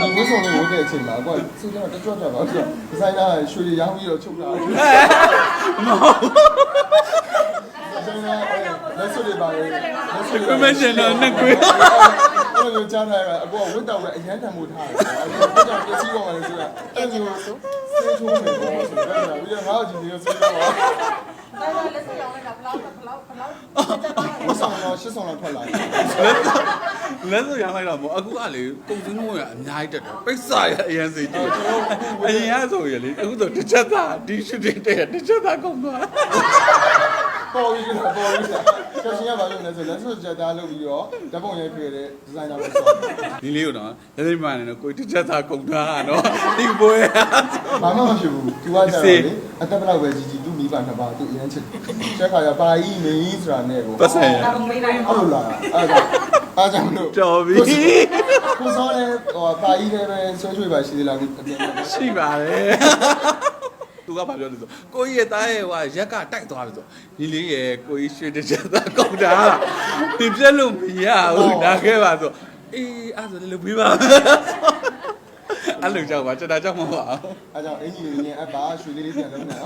ဒီဝတ်ဆောင်လေးဝတ်တဲ့အချိန်မှာကွာသူကတကြွကြပါဆိုတော့ဒီဇိုင်နာရွှေတွေရောင်းပြီးတော့ချုပ်လာတယ်မဟုတ်ဒီဇိုင်နာလက်စွပ်တွေပါလေလက်စွပ်ကွေးမရှင်တော့နှစ်ကွေးအဲ့လိုကြားထားရအကူကဝတ်တော်ကအရန်တန်မှုထားတယ်အဲ့ဒါကြောင့်ပစ္စည်းပေါ်မှာလည်းဆိုတာအဲ့လိုစေးချိုးနေတော့ဆိုတော့ဒါပြီးတော့ငါ့ကိုကြည့်နေစေးတော့လက်စရောင်းလိုက်တာဘလောက်ဘလောက်ဘလောက်ဝ တ်ဆောင်တော့ရှစ်ဆောင်လောက်ထွက်လာတယ်လက်စွပ်ရမ်းလိုက်တော့မဟုတ်အခုကလေကုန်စည်နှုန်းရအများကြီးတက်တယ်ပိတ်စာရအရင်စီတူအရင်ကဆိုရလေအခုဆိုတစ်ချက်သားဒီရှူတင်တဲ့တစ်ချက်သားကုန်သွား ပေါ်ပြီးကပေါ်ပြီးကကျောင်းရှင်ကဘာလုပ်လဲဆိုလက်စွပ်ချက်သားလုပ်ပြီးတော့ဓာတ်ပုံရိုက်ပြတဲ့ဒီဇိုင်နာပဲဆိုဒီလေးကိုတော့လက်သိမှန်တယ်နော်ကိုတစ်ချက်သားကုန်သွားနော်ဒီပွဲ ဘာမှမဖြစ်ဘူးသူကကြာတော့လေအသက်ဘလောက်ပဲကြီးကြီးသူ့မိဘနှစ်ပါးသူအရင်ချစ်ချက်ခါရပါအီမင်းဆိုတာနဲ့ကို ပတ်ဆိုင်ရဒါမမေးနိုင်အဲ့လိုလာအဲ့ဒါအားကြောင့်လို့တော်ပြီ ကိုစောလည်းဟိုပါအီလည်းပဲဆွဲချွေပါရှိသေးလားကိုအပြင်ရှိပါတယ် သူကဘာပြောလဲဆိုကိုကြီးရဲ့သားရဲ့ဟိုရက်ကတိုက်သွားပြီဆိုဒီလေးရဲ့ကိုကြီးရွှေတစ်ချက်သားကုန်တာဒီပြက်လို့မရဘူးနားခဲ့ပါဆိုအေးအဲ့ဒါလည်းပြီးပါအဲ့လိုကြောက်ပါကျွန်တော်ကြောက်မှာပါအားကြောင့်အင်ဂျင်နီယာအပ်ပါရွှေလေးလေးပြန်လုံးနေတာ